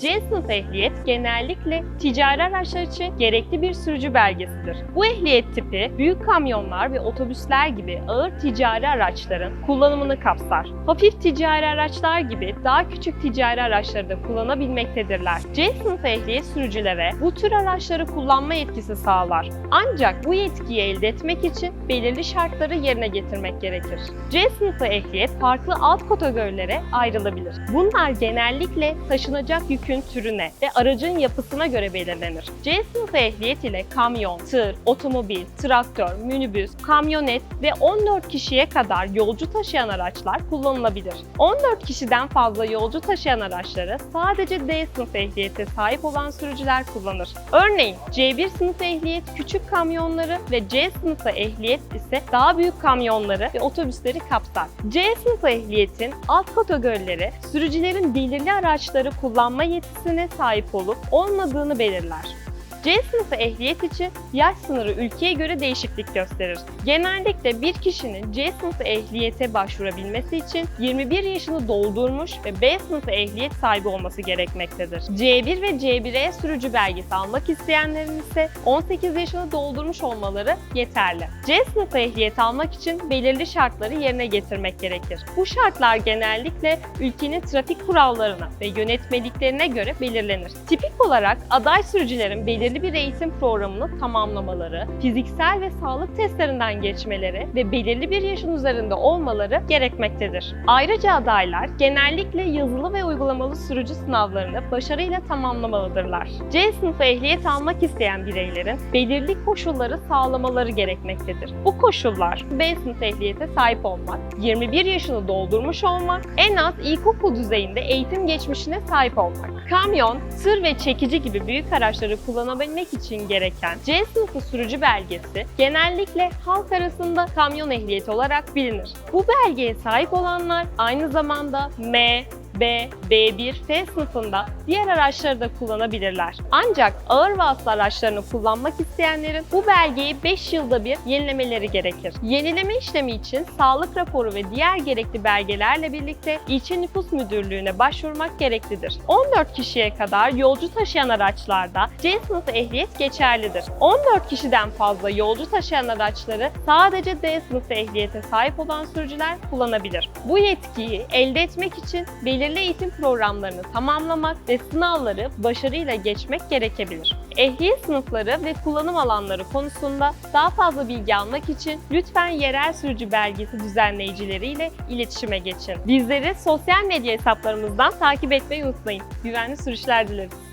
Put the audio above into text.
C sınıfı ehliyet genellikle ticari araçlar için gerekli bir sürücü belgesidir. Bu ehliyet tipi büyük kamyonlar ve otobüsler gibi ağır ticari araçların kullanımını kapsar. Hafif ticari araçlar gibi daha küçük ticari araçları da kullanabilmektedirler. C sınıfı ehliyet sürücülere bu tür araçları kullanma yetkisi sağlar. Ancak bu yetkiyi elde etmek için belirli şartları yerine getirmek gerekir. C sınıfı ehliyet farklı alt kategorilere ayrılabilir. Bunlar genellikle taşınacak yükün türüne ve aracın yapısına göre belirlenir. C sınıfı ehliyet ile kamyon, tır, otomobil, traktör, minibüs, kamyonet ve 14 kişiye kadar yolcu taşıyan araçlar kullanılabilir. 14 kişiden fazla yolcu taşıyan araçları sadece D sınıfı ehliyete sahip olan sürücüler kullanır. Örneğin C1 sınıfı ehliyet küçük kamyonları ve C sınıfı ehliyet ise daha büyük kamyonları ve otobüsleri kapsar. C sınıfı ehliyetin alt kategorileri sürücülerin belirli araçları kullanma yetisine sahip olup olmadığını belirler. C sınıfı ehliyet için yaş sınırı ülkeye göre değişiklik gösterir. Genellikle bir kişinin C sınıfı ehliyete başvurabilmesi için 21 yaşını doldurmuş ve B sınıfı ehliyet sahibi olması gerekmektedir. C1 ve C1E sürücü belgesi almak isteyenlerin ise 18 yaşını doldurmuş olmaları yeterli. C sınıfı ehliyet almak için belirli şartları yerine getirmek gerekir. Bu şartlar genellikle ülkenin trafik kurallarına ve yönetmeliklerine göre belirlenir. Tipik olarak aday sürücülerin belirli bir eğitim programını tamamlamaları, fiziksel ve sağlık testlerinden geçmeleri ve belirli bir yaşın üzerinde olmaları gerekmektedir. Ayrıca adaylar genellikle yazılı ve uygulamalı sürücü sınavlarını başarıyla tamamlamalıdırlar. C sınıfı ehliyet almak isteyen bireylerin belirli koşulları sağlamaları gerekmektedir. Bu koşullar B sınıfı ehliyete sahip olmak, 21 yaşını doldurmuş olmak, en az ilkokul düzeyinde eğitim geçmişine sahip olmak. Kamyon, tır ve çekici gibi büyük araçları kullanabilmek için gereken C sınıfı sürücü belgesi genellikle halk arasında kamyon ehliyeti olarak bilinir. Bu belgeye sahip olanlar aynı zamanda M, B, B1, F sınıfında diğer araçları da kullanabilirler. Ancak ağır vasıta araçlarını kullanmak isteyenlerin bu belgeyi 5 yılda bir yenilemeleri gerekir. Yenileme işlemi için sağlık raporu ve diğer gerekli belgelerle birlikte ilçe nüfus müdürlüğüne başvurmak gereklidir. 14 kişiye kadar yolcu taşıyan araçlarda C sınıfı ehliyet geçerlidir. 14 kişiden fazla yolcu taşıyan araçları sadece D sınıfı ehliyete sahip olan sürücüler kullanabilir. Bu yetkiyi elde etmek için belirli eğitim programlarını tamamlamak ve sınavları başarıyla geçmek gerekebilir. Ehliyet sınıfları ve kullanım alanları konusunda daha fazla bilgi almak için lütfen yerel sürücü belgesi düzenleyicileriyle iletişime geçin. Bizleri sosyal medya hesaplarımızdan takip etmeyi unutmayın. Güvenli sürüşler dileriz.